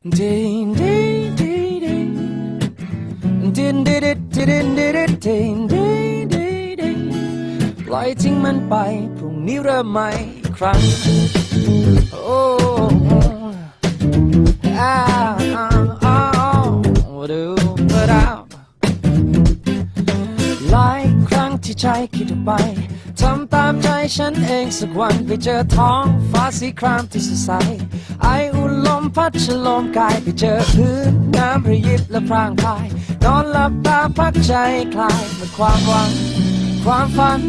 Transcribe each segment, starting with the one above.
ปล่อยทิ้งมันไป พรุ่งนี้เริ่มใหม่อีกครั้ง โอ้อาอ้าวดูเปิดเอาหลายครั้งที่ใจคิดออกไปทำตามใจฉันเองสักวันไปเจอท้องฟ้าสีครามที่สดใสไอ ลมพัดฉลมกายไปเจอพื้นน้ำระยิบและพรางพรายนอนหลับตาพักใจคลายเมื่อความหวัง ความฝัน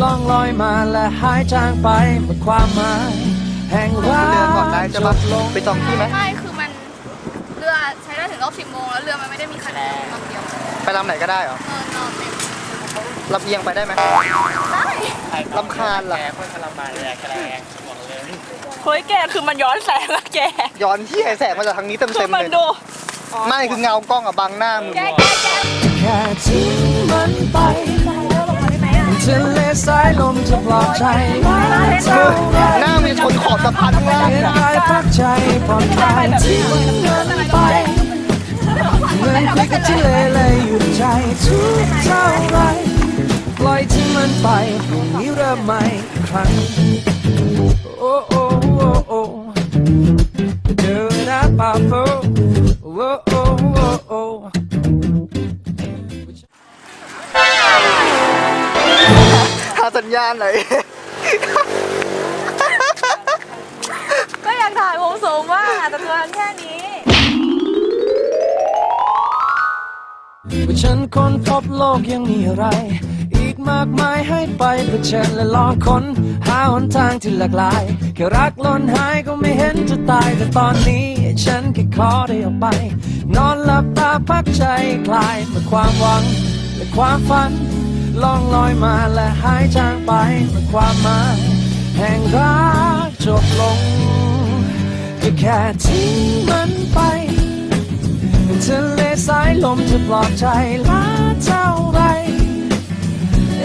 ล่องลอยมาและหายจางไปเมื่อความหมายแห่งรักเรือก่อนได้จะจมาบลงไปจองที่ไหมไม่คือมันเรือใช้ได้ถึงรอบสิบโมงแล้วเรือมันไม่ได้มีคันลำเดียวไปลำไหนก็ได้เหรอเออนอนเต็มลำเอียงไปได้ไหมได้ลำคาญเหรอ เฮ้ยแกคือมันย้อนแสงอะแกย้อนที่ไอแสงมาจากทางนี้เต็มคืเต็อมมันเลยดู ไม่คือเงากล้องอะบังหน้ามึงแกแกแกแค่ทิ้งมันไปลงมาได้ไหมอะทะเลสายลมจะปลอบใจเท่าไรหน้ามันจะชนขอบสะพานข้างล่างเห็นอะกายพักใจผ่อนคลายทิ้งมันไปเหมือนคุยกับที่เลเลอยู่ใจทุกเท่าไรปล่อยทิ้งมันไปพรุ่งนี้เริ่มใหม่อีกครั้ง นหน้าป่าโฟโอ้โอ้โอ้โอ้หาสัญญาณหน่อย ก็อยากถ่ายมุมสูงมากแต่ตัวแค่นี้ ว่าฉันคนพบโลกยังมีอะไร กมากมายให้ไปเผชิญและลองค้นหาหนทางที่หลากหลายแค่รักล้นหายก็ไม่เห็นจะตายแต่ตอนนี้ ฉันแค่ขอได้ออกไป นอนหลับตาพักใจคลายเมื่อความหวังและความฝันล่องลอยมาและหายจางไปเมื่อความหมายแห่งรักจบลงก็แค่ทิ้งมันไปทะเลสายลมจะปลอบใจล้าเท่าไร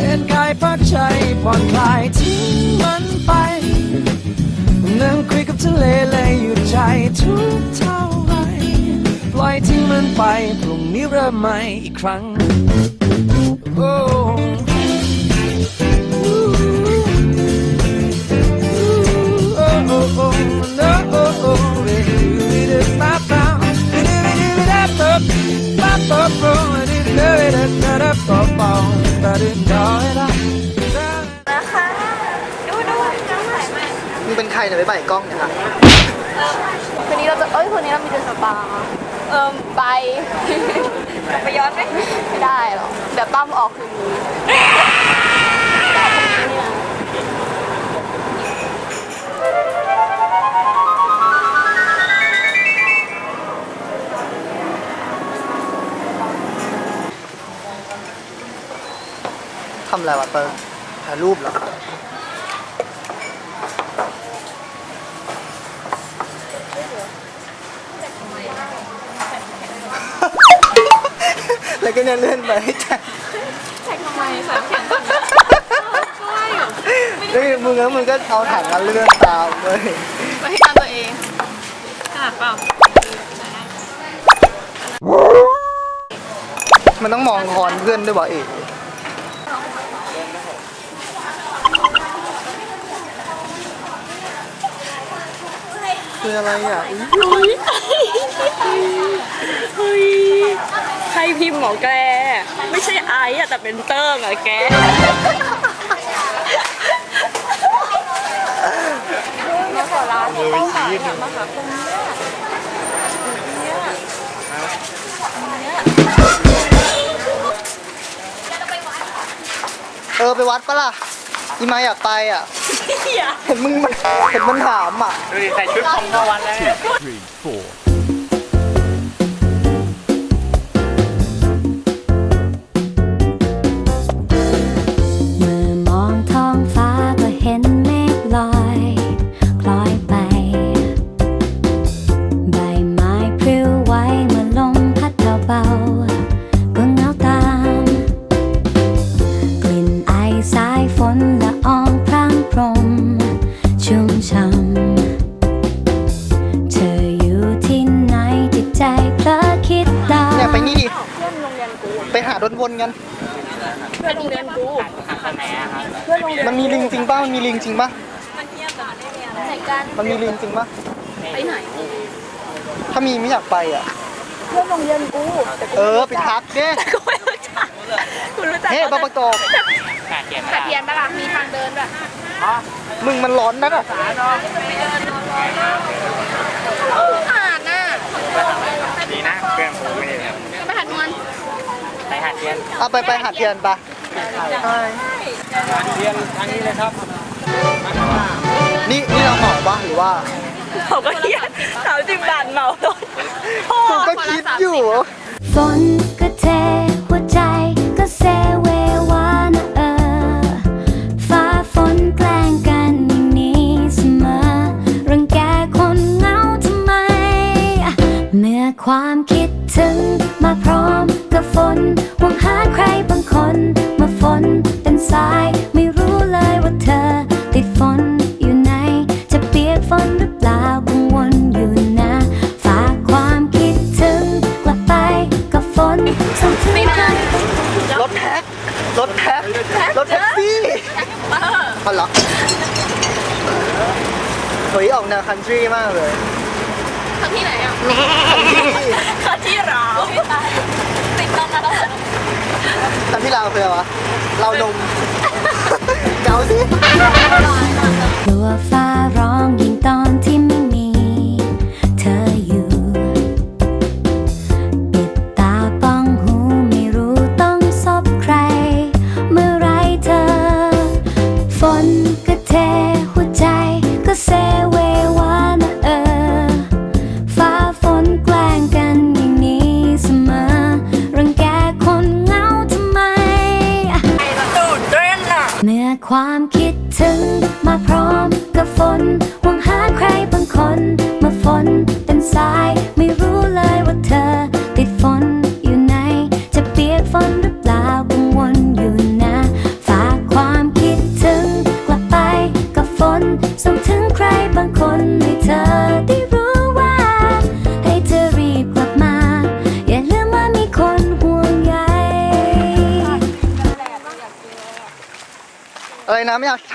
เอ็นกายพักใจผ่อนคลายทิ้งมันไปนั่งคุยกับทะเลเลยหยุดใจทุกเท่าไรปล่อยทิ้งมันไปพรุ่งนี้เริ่มใหม่อีกครั้ง โอ้โอ้โอ้โอ้โอ้โอ้ นะคะดูดูน้ำไหลมามึงเป็นใครเนี่ยไปใบกล้องเนี่ยค่ะคืนนี้เราจะเอ้ยคืนนี้เรามีเดินสปาเอิ่มไปไปย้อนไหมไม่ได้หรอกเดี๋ยวตั้มออกคืนนี้ ทำอะไรวะเติร์ถ่ายรูปเหรอแล้วก็เนี่ยเลื่อนไปให้แท็กแท็กทำไมสามเขียนก่อนก็ว่าอยู่แล้วมึงแล้วมึงก็เอาถังมาเลื่อนตามเลยไปให้ตามตัวเองขนาดเปล่ามันต้องมองคอนเพื่อนด้วยวะเอก อะไรอะอุ๊ยเฮ้ยใครพิมพ์หมอแก ไม่ใช่ไอซ์อะแต่เป็นเติ้งอะแก เนี่ยขอร้านเนี่ยต้องขายเนี่ยมาหาคนเออไปวัดปะล่ะอีมาอยากไปอะ เห็นมึงมันเห็นมันถามอะ ดูดิใส่ชุดของนวันแล้วนี่ ถ้ามีไม่อยากไปอะ เพื่อนโรงเรียนกูแต่กูเออ ไปทักเด้กูไม่รู้จักกูรู้จักเฮ้บางประกอบแต่เทียนปะล่ะมีทางเดินด้วยมึงมันร้อนนักอะอ่านน่ะดีนะเพื่อนผมไม่ได้แบบก็ไปหัดนวลไปหาเทียนเอาไปไปหาดเทียนปะเทียนทางนี้เลยครับ นี่นี่เราเหมาปะหรือว่า เขาก็เขียนสามสิบบาทเหมารถพ่อกูก็คิดอยู่ ฝนก็เทหัวใจก็เซเววานะเออ ฟ้าฝนแกล้งกันอย่างนี้เสมอ รังแกคนเหงาทำไม เมื่อความคิดถึงมาพร้อมกับฝนหวังหาใครบางคนเมื่อฝน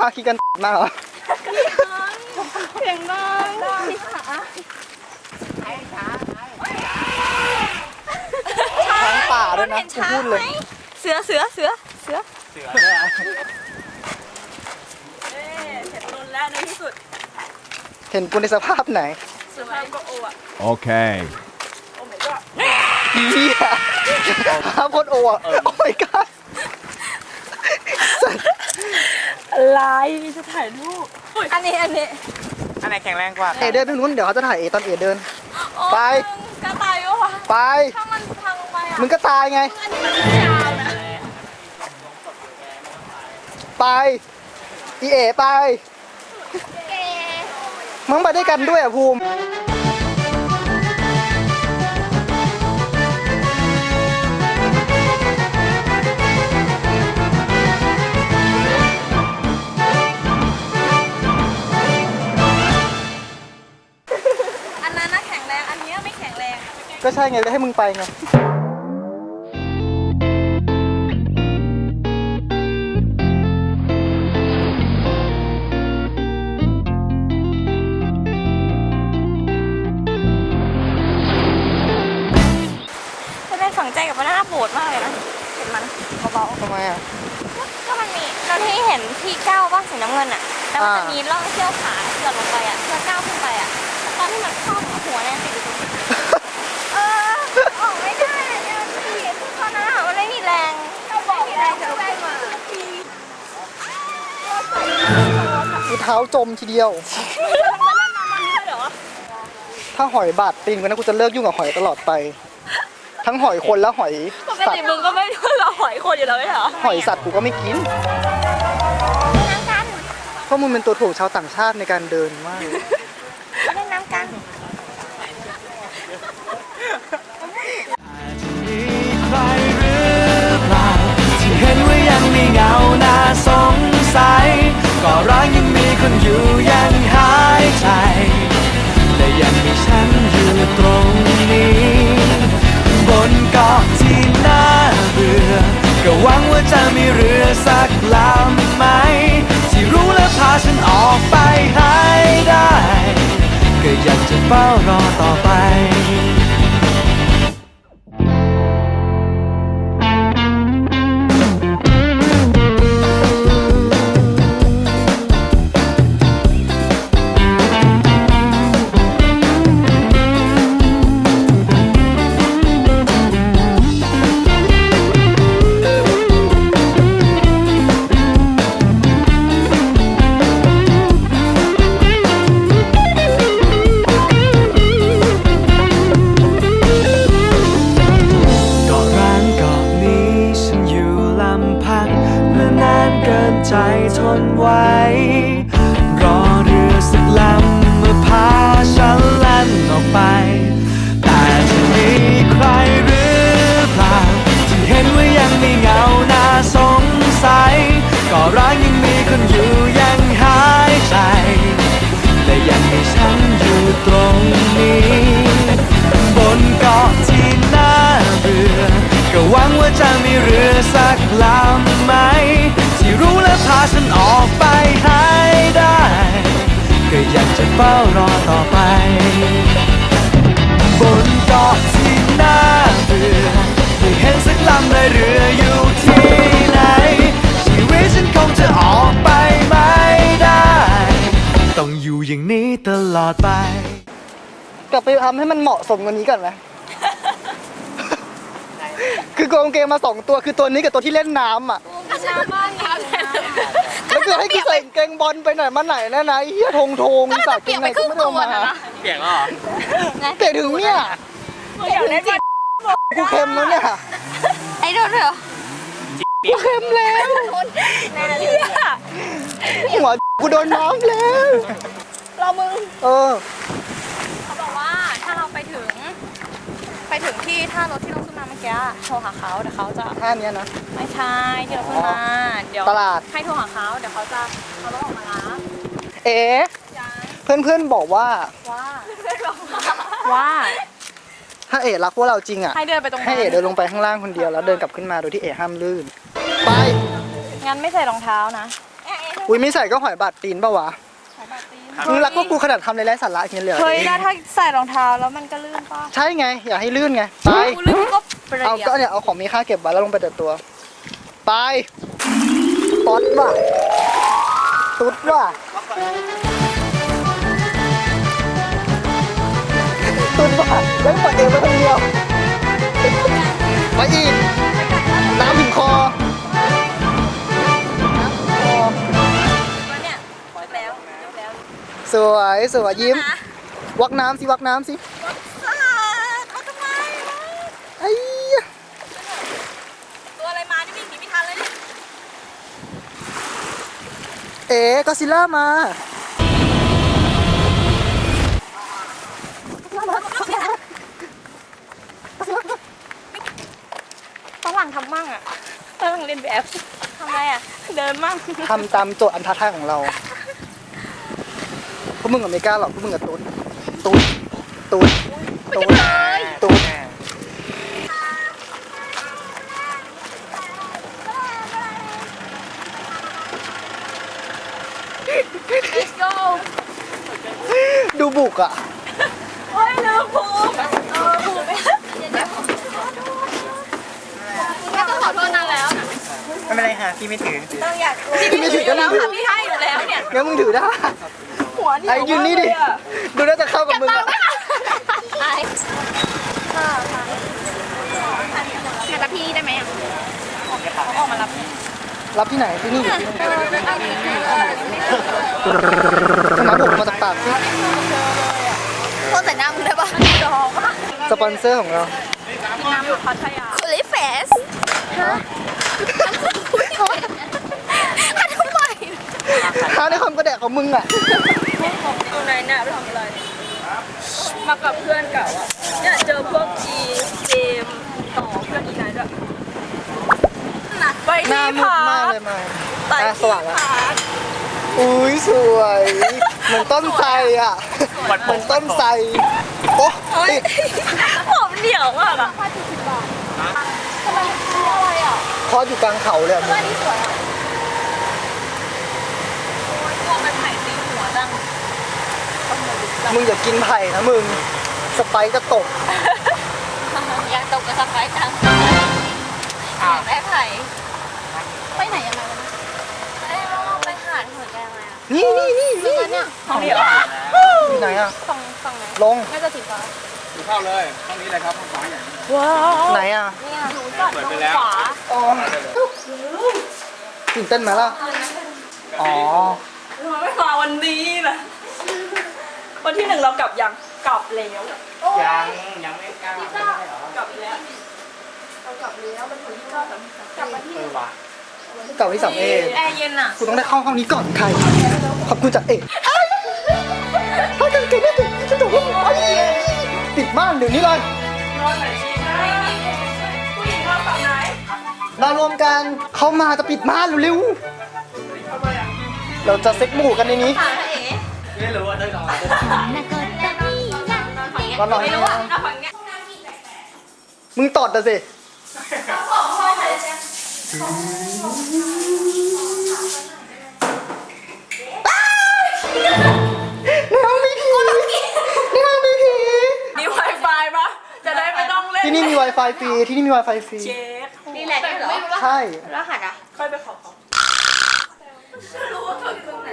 ากชาคิดกันมากเหรอเสียงดังช้างป่าด้วยนะกูพูดเลยเสือเสือเสือเสือเสือด้วยอะเอ๊ะเห็นนนแล้วในที่สุด เห็นกูในสภาพไหน สภาพก็โออะ Okay. โอ้ my god เฮียภาพโคตรโออะโอ้ my god อะไรจะถ่ายรูปอันนี้อันนี้อันไหนแข็งแรงกว่าเอเดินไปนู้นเดี๋ยวเขาจะถ่ายเอตอนเอเดิน ไป กระต่ายวะไป ถ้ามันพังลงไปอะมึงก็ตายไง อันนี้มันยาวนะไปอีเอไปเกมึงไปด้วยกันด้วยอะภูมิ อันนั้นน่ะแข็งแรง อันเนี้ยไม่แข็งแรง ก็ใช่ไงเลยให้มึงไปไงจะเป็นฝังใจกับหน้าโบดมากเลยนะ เห็นมันเบาทำไมอะก็มันมีเราที่เห็นที่ก้าวบ้างสีน้ำเงินอะ แล้วมันจะอ่ามี มีร่องเชือกขาเชือกลงไปอะเชือกก้าวขึ้นไปอะแล้วตอนที่มันเข้าหัวเนี่ยติดอยู่ตรงนี้เออออกไม่ได้อะเนี่ยมันเสียคือตอนนั้นอะมันไม่มีแรงไม่มีแรงจะลุกขึ้นมา กูเท้าจมทีเดียว ถ้าหอยบาดติงไปนะกูจะเลิกยุ่งกับหอยตลอดไป ทั้งหอยคนและหอยปกสัตติว์มึงก็ไม่รู้เราหอยคนอยู่แล้วไม่เหรอหอยสัตว์กูก็ไม่กินน้ำกันเพราะมึงเป็นตัวถ่วงชาวต่างชาติในการเดินมาก เล่นน้ำกัน มีใครหรือเปล่าที่เห็นว่ายังมีเงาน่าสงสัย ก็รักยังมี คุอยู่ยังหายใจแต่ยังมีฉันอยู่ตรงนี้ บนเกาะที่น่าเบื่อ ก็หวังว่าจะมีเรือสักลำไหม ที่รู้และพาฉันออกไปหายได้ ก็อยากจะเฝ้ารอต่อไป ฉันออกไปให้ได้ ก็อยากจะเฝ้ารอต่อไป บนเกาะที่น่าเบื่อไม่เห็นสักลำเลยเรืออยู่ที่ไหน ชีวิตฉันคงจะออกไปไม่ได้ ต้องอยู่อย่างนี้ตลอดไป กลับไปทำให้มันเหมาะสมกว่านี้ก่อนไหม คือโกงเกงมาสองตัวคือตัวนี้กับตัวที่เล่นน้ำอะน้ำบ้านน้ำ แล้วคือให้กูใส่กางเกงบอลไปไหนมาไหนแน่นะไอ้เฮียทงทงก็จะเปียกไปครึ่งตัวนะนะเปียกแล้วเหรอเตะถึงเนี่ยอยากเล่นบอลกูเค็มแล้วเนี่ยไอ้โดนเหรอกูเค็มแล้วหัวกูโดนน้ำแล้วเรามึงเออ เขาบอกว่าถ้าเราไปถึง ไปถึง ที่ท่ารถที่เราขึ้นมาเมื่อกี้โทรหาเขาเดี๋ยวเขาจะท่าเนี้ยนะ ไม่ใช่ที่เราขึ้นมาเดี๋ยวตลาด ให้โทรหาเขาเดี๋ยวเขาจะเอารถออกมารับเอ๋เพื่อนเพื่อนๆบอกว่า ว่าว่าถ้าเอ๋รักพวกเราจริงอะให้เดินไปตรงให้นั้นเอ๋เดินลงไปข้างล่างคนเดียวแล้วเดินกลับขึ้นมาโดยที่เอ๋ห้ามลื่น ไปงั้นไม่ใส่รองเท้านะอุ้ยไม่ใส่ก็หอยบาดตีนปะวะ มึงรักพวกกูขนาดทำอะไรไร้สาระอย่างเงี้ยเลยเหรอเฮ้ยแล้วถ้าใส่รองเท้าแล้วมันก็ลื่นป่ะใช่ไง อยากให้ลื่นไงไปกูลื่นก็เปรียเอาก็เนี่ยเอาของมีค่าเก็บไว้แล้วลงไปแต่ตัว ไปป๊อตว่ะตุ๊ดว่ะตุ๊ดว่ะแล้วปล่อยเองไปคนเดียวไปอีก สวยสวยยิ้ม วักน้ำสิ วักน้ำสิเอาทำไมไอ้ยะตัวอะไรมานี่วิ่งหนีไม่ทันเลยเนี่ยเอ๋ก็ซิล่ามาฝรั่งทำมั่งอะฝรั่งเรียนแบบทำไมอะ เดินมั่งทำตามโจทย์อันท้าทายของเราพ วกมึงกับไม่กล้าหรอกพวกมึงกับตูดตูดตูดตูดตูด let's go ดูบุกอะเฮ้ยลืมภูมิเออภูมิเดี๋ยวไม่ต้องขอโทษนานแล้วไม่เป็นไรฮะพี่ไม่ถือต้องอยากพี่ไม่ถือก็แล้นั่วงถือค่ะพี่ให้อยู่แล้วเนี่ยงั้นมึงถือได้ หัวนี่ไอ้ยืนนี่ดิ ดูน่าจะเข้ากับมึงอะไอ้ค่ะค่ะรับพี่ได้ไหมอะเขาออกมารับรับที่ไหนที่นี่หรือที่นี่น้ำบุกมาจากปากสิพ่นใส่หน้ามึงได้ปะดอกปะสปอนเซอร์ของเราน้ำพัทยาคุลิเฟสฮะทำไม ท้าในความกระแดกของมึงอะเอาไหนน่ะไปทำอะไร มากับเพื่อนเก่าอะ เนี่ยเจอพวกอีเจมส์ต่อเพื่อนอีนายด้วยไปหน้าที่มืดพัมากกเลยมาไปอะสที่ว่างแล้วพักอุ้ยสวยเหมือนต้นไทรอะเหมือนต้นไทรโอ้ติดผมเหนียวมากอะ คออยู่กลางเขาเลยอะมึงพวกมันไถ่ตีหัวจังม มึงอย่ากินไผ่นะมึง สไปร์จะตก อยากตกกับสไปร์จังอยากได้ไผ่ไปไหนยังไงวะเนี่ยเอ้ยเราไปหาดหัวใจยังไงอะนี่นี่นี่ตรงนี่นั้นเนี่ยห้องนี้เหรอที่ไหนอะฝั่งฝั่งไหนลงน่าจะสีฟ้าเข้าเลยห้องนี้เลยครับห้องฟ้าใหญ่ว้าวไหนอะเนี่ยหนูจอดตรงขวาอ๋อตื่นเต้นไหมล่ะอ๋อทำไมไม่มาวันนี้ล่ะ วันที่หนึ่งเรากลับยังกลับแล้วยังยังไม่กล้าไม่ได้เหรอกลับแล้วกลับมาที่เออว่ะเก่าที่สามเอแอร์เย็นอะกูต้องได้เข้าห้องนี้ก่อนใครขอบคุณจากเอกห้องกันเก่งไม่ติดจะถูกติดม่านเดี๋ยวนี้เลยนอนไหนชี้ได้ผู้หญิงนอนฝั่งไหนมารวมกันเข้ามาจะปิดม่านเร็วทำไมอะๆเราจะเซ็กหมู่กันในนี้ค่ะพระเอ๋ ไม่รู้ว่าได้นอนก็นอนไม่รู้อะนอนฝั่งเนี้ยมึงตอดนะสิในห้องมีผีในห้องมีผีมี Wi-Fi ปะจะได้ไม่ต้องเล่นที่นี่มี Wi-Fi ฟรีที่นี่มี Wi-Fi ฟรีเช็ดนี่แหละเหรอใช่รหัสอะค่อยไปขอเขารู้ว่าเขาอยู่ตรงไหน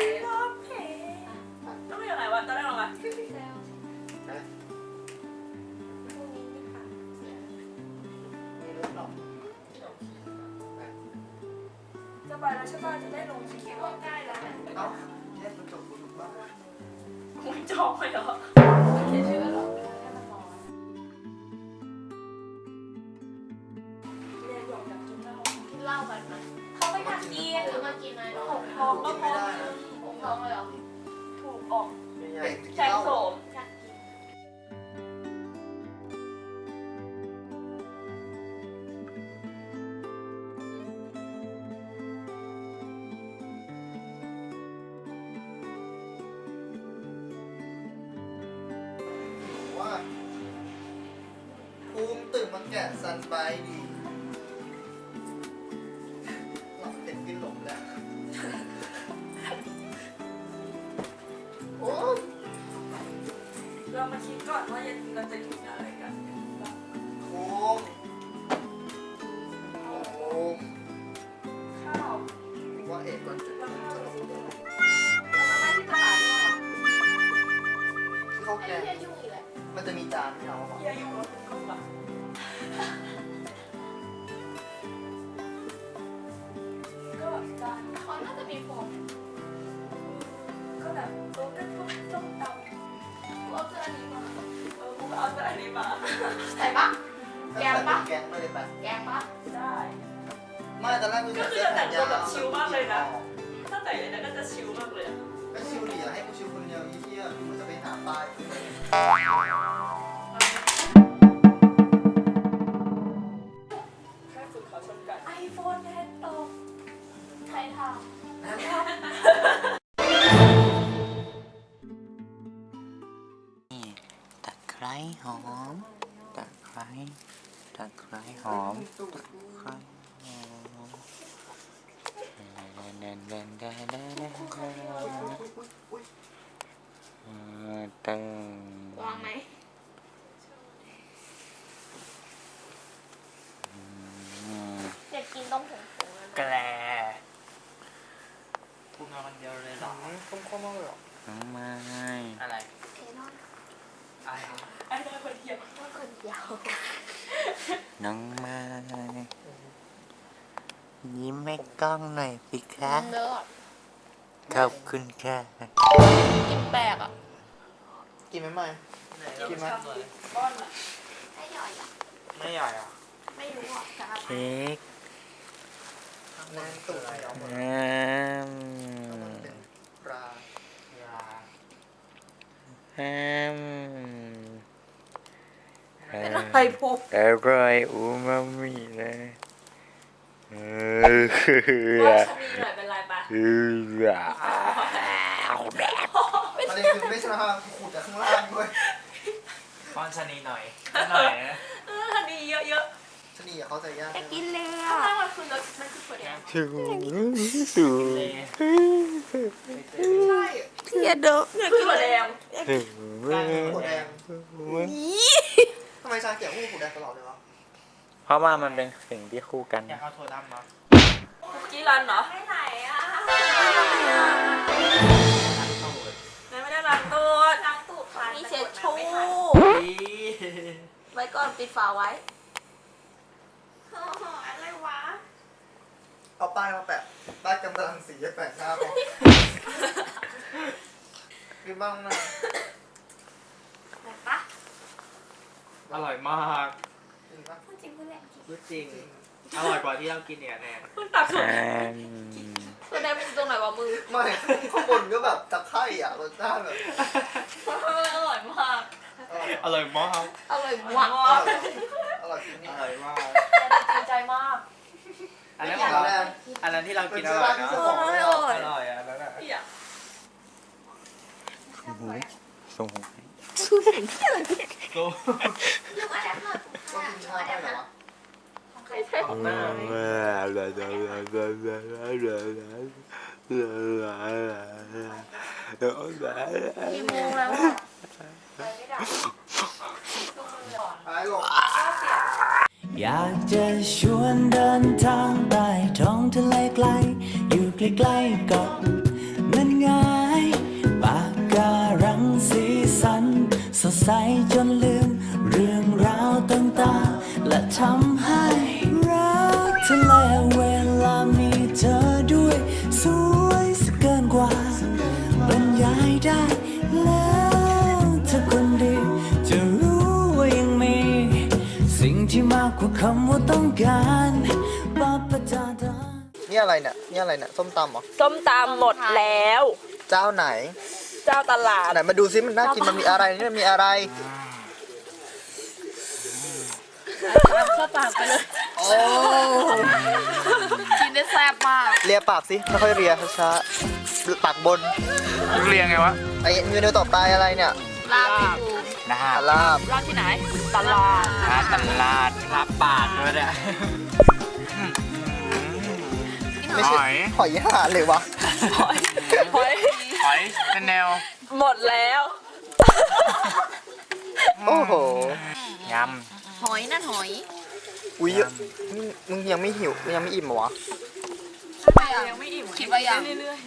ไปแล้วใช่ป่ะจะได้ลงคลิปว่าใกล้แล้วคุณจองไปเหรอ ตื่นม ไม่ตอนแรกก็คือจะแต่งตัวแบบชิลมากเลยนะ ถ้าแต่งอย่างนั้นก็จะชิลมากเลยอะก็ชิลดีอะให้กูชิลคนเดียวอีเหี้ยกูจะไปหาปลาแค่ฝึกเขาชนกัน ไอโฟนแค่ตกใครทตะไคร้หอม ตะไคร้ ตะไคร้หอม ตะไคร้หอมเดนเดนเดนเดนเดนตึงวางไหมอยากกินต้มผงผงแกลพูดมาคนเดียวเลยหรอคุ้มๆมากเลยเหรอไม้อะไรเคนอนไอ้ได้คนเดียวคนเดียวน้องไม้ยิ้มให้ กล้องหน่อยสิคะเลิศขอบคุณค่ะกินแปลกอะ กินไหมไม่กินไหมก้อนอะไม่ย่อยอะไม่ใหญ่อะไม่รู้อะจะเอาเค้กแนนตูดเอาหมดอืมเป็นปลายาอืมเป็นอะไรพวกอร่อยอูมามิเลย เออว่าชนีหน่อยเป็นไรปะเออประเด็นคือไม่ใช่ข้างขูดจากข้างล่างด้วยป้อนชะนีหน่อยหน่อยนะเออคดีเยอะชะนีอะเขาใจยากกินเลยข้างอะล่างมันคือรสมันคือถั่วแดงอย่าเด้อเนี่ยคือถั่วแดงหัวแดงทำไมชาเขียวคู่หัวแดงตลอดเลยวะ เพราะว่ามันเป็นสิ่งที่คู่กัน อยากเอาถั่วดำมาคุกกี้รันเหรอไปไหนอะไหนไม่ได้ล้างตัวล้างตูดค่ะมีเช็ดชู่อีไว้ก่อนปิดฝาไว้อะไรวะเอาป้ายมาแปะป้ายกำลังสีแปะหน้าพอมีบ้างนะไหนปะอร่อยมาก จริงปะพูดจริงพูดแหละรู้จริง อร่อยกว่าที่เรากินเนี่ยแน่คุณตักถั่วแอนถั่วแดงมันอยู่ตรงไหนวะมือไม่ ข้างบนก็แบบตะไคร่อะรสชาติแบบอร่อยมากเอออร่อยมากอร่อยมากอร่อยจริงอนี่ร่อยมากจริงใจมาก อันนั้นไม่ของแข็งเราแรงอันนั้นที่เราเป็กินนอเชื้อร่อรายที่เนาะเจ้าของไม่อร่อยอร่อยอะอันนั้นอะพี่อะหูส่งหูโลลูกอะไรเปิดต้องกินชาได้เหรอวะของ ใครใช่ของน้ากี่โมงแล้วอะไปไม่ได้หายลงอยากจะชวนเดินทางใต้ท้องทะเลไกล อยู่ใกล้ๆกับนั่นไงปากการังสีสัน สดใสจนลืมเรื่อง ทำให้รักทะเลเวลามีเธอด้วย สวยสเกินกว่าบรรยายได้แล้วเธอคนดีจะรู้ว่ายังมี สิ่งที่มากกว่าคำว่าต้องการปาปะจาดา นี่อะไรเนี่ย นี่อะไรเนี่ย ส้มตำเหรอ ส้มตำหมดแล้ว เจ้าไหน เจ้าตลาด ไหนมาดูซิมันน่ากิน มันมีอะไรนี่มันมีอะไร เข้าปากไปเลย โอ้กินได้แซ่บมาก เลียปากสิค่อยๆเลียช้าๆปากบนเรียงไงวะไอ้เมนูต่อไปอะไรเนี่ยลาบพี่ปูนะฮะลาบลาบที่ไหน ตลาดร้านตลาดรับปากด้วยเนี่ยไม่ใช่หอยห่านเลยวะหอยหอยเป็นแนวหมดแล้ว โอ้โหย หอยนั่นหอยอุ้ยมึงมึงยังไม่หิวมึงยังไม่อิ่มเหรอวะยังไม่อิ่มคิดว่ายังเรื่อย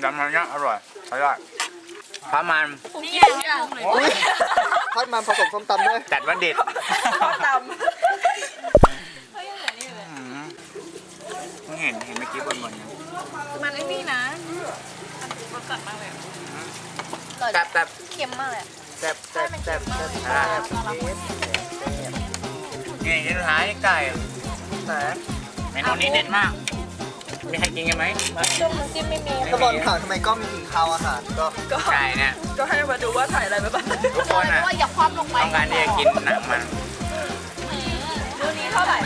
ำยำมันเนี้ยอร่อยอร่อยเพราะมันๆนี่ไงที่อ่างเลยอุ้ยทอดมันผสมส้มตำด้วยจัดว่าเด็ดส้มตอืมเพิ่งเห็นเห็นเมื่อกี้บนบนๆนะำมันไอ้นี่นะรสจัดมากเลยแซ่บแซ่บเค็มมากเลย แซ่บแซ่บแซ่บแซ่บอ่านี่ที่สุดท้ายไก่ไหนเมนูนี้เด็ดมาก มีใครกินกันไหมต้มน้ำจิ้มไม่มีก็บอลถามทำไมก็มีถึงข้าวอาหารก็ก็ไก่เนี่ยก็ให้มาดูว่าถ่ายอะไรไปบ้างทุกคนอะว่าอย่าคว่ำลงไปต้องการที่จะกินหนังมันดูนี้เท่าไหร่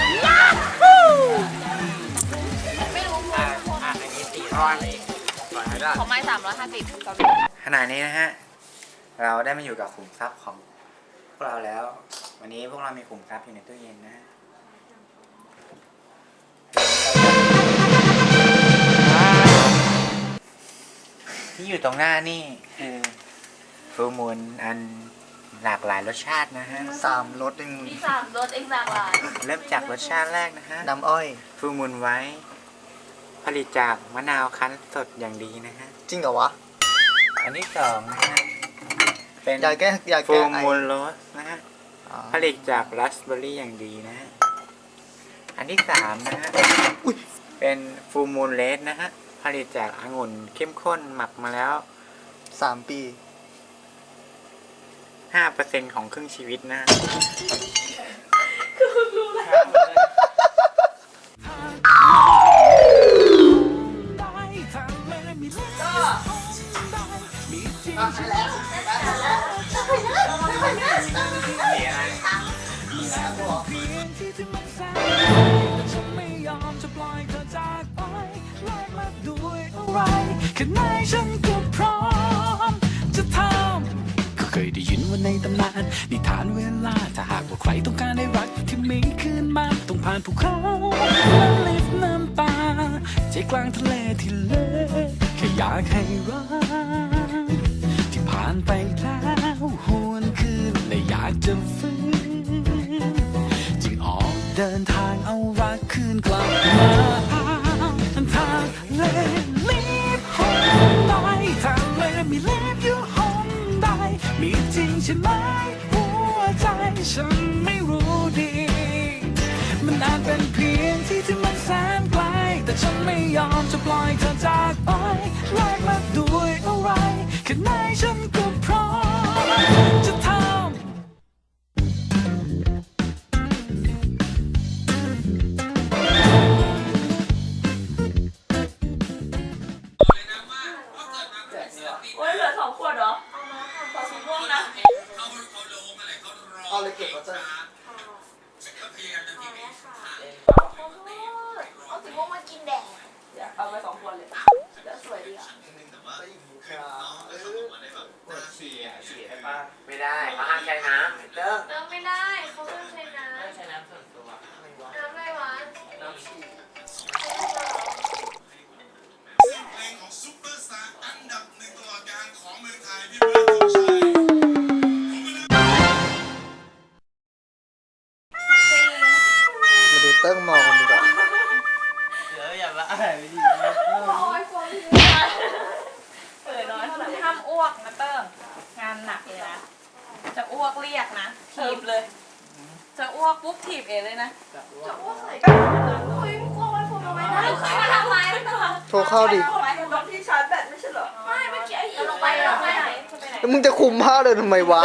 ไม่รู้อ่าอ่าอันนี้สี่ร้อยร้อยห้าสิบของไม้สามร้อยห้าสิบขณะนี้นะฮะ เราได้มาอยู่กับขุมทรัพย์ของพวกเราแล้ว วันนี้พวกเรามีขุมทรัพย์อยู่ในตู้เย็นนะฮะที่อยู่ตรงหน้านี่คือฟูมูลอันหลากหลายรสชาตินะฮะ สามรสเองมีสามรสเองสามลายเริ่มจากรสชาติแรกนะฮะน้ำอ้อย ฟูมูลไว้ ผลิตจากมะนาวคั้นสดอย่างดีนะฮะ จริงเหรอวะ อันที่สองนะฮะ เป็นยาแก้ยาฟูแก้ไอมูลโรสนะฮะอ๋อผลิตจากราสเบอร์รี่อย่างดีนะฮะ อันที่สามนะฮะเป็นฟูมูลเลสนะฮะ ผลิตจากองุ่นเข้มข้นหมักมาแล้ว สามปี 5%ของครึ่งชีวิตนะฮะฉันไม่ยอมจะปล่อยเธอจากไปแลก มาด้วยอะไรแค่ไหนฉันก็พร้อม จะทำก็เคยได้ยินว่าในตำนานนิทานเวลาถ้าหากว่าใครต้องการได้รักที่มีคืนมาต้องผ่านภูเขาและลิฟน้ำตาใจกลางทะเลที่เล็กแค่อยากให้รักานไปแล้วหวนคืนและอยากจะฟื้นจึงออกเดินทางเอารักคืนกลับมาทางเลลีบห้องได้ทางเลมีเลบอยู่ห้องได้มีจริงใช่ไหมหัวใจฉันไม่รู้ดี มันอาจเป็นเพียงที่ที่มันแสนไกลแต่ฉันไม่ยอมจะปล่อยเธอจากไปแลกมาด้วยอะไร แค่ไหนฉันก็พร้อมจะทำ ไม่ได้เขาห้ามใช้น้ โทรเข้าดิรถที่ชาร์จแบตไม่ใช่เหรอ ไม่เมื่อกี้ไอ้ลงไปลงไปไหนแล้วมึงจะคุมผ้าเลยทำไมวะ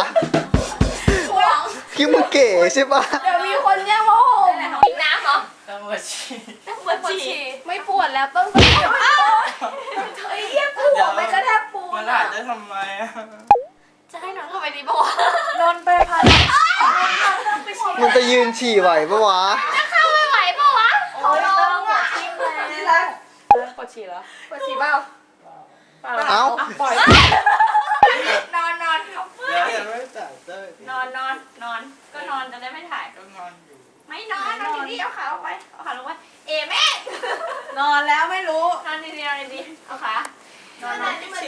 ห่วงคิดมึงเก๋ใช่ปะเดี๋ยวมีคนแย่งว่าห่มกินน้ำเหรอต้องมาชี้ปวดฉี่ไม่ปวดแล้วต้องเสียบอ้าวเฮ้ยเหี้ยปวดไม่กระแทกปูมานอ่านได้ทำไมอะจะให้น้องเข้าไปดีปะวะนนไปพามึงจะยืนฉี่ไหวปะวะ จะเข้าไม่ไหวปะวะ โอ้ยเติ้งหัวทิ่มเลยปว ดฉี่เหรอปวดฉี่เปล่าเอ้าปล่อยนอนนอนครับเดี๋ยวอย่าไม่จ่ายเต้ยนอนนอนนอนก็นอนจะได้ไม่ถ่าย ก็นอนอยู่ไม่นอนนอนอยู่นี่เอาขาออกไปเอาขาลงไปเอ๋แม่นอนแล้วไม่รู้นอนดีๆนอนดีๆเอาขานอนนอนนี่มัน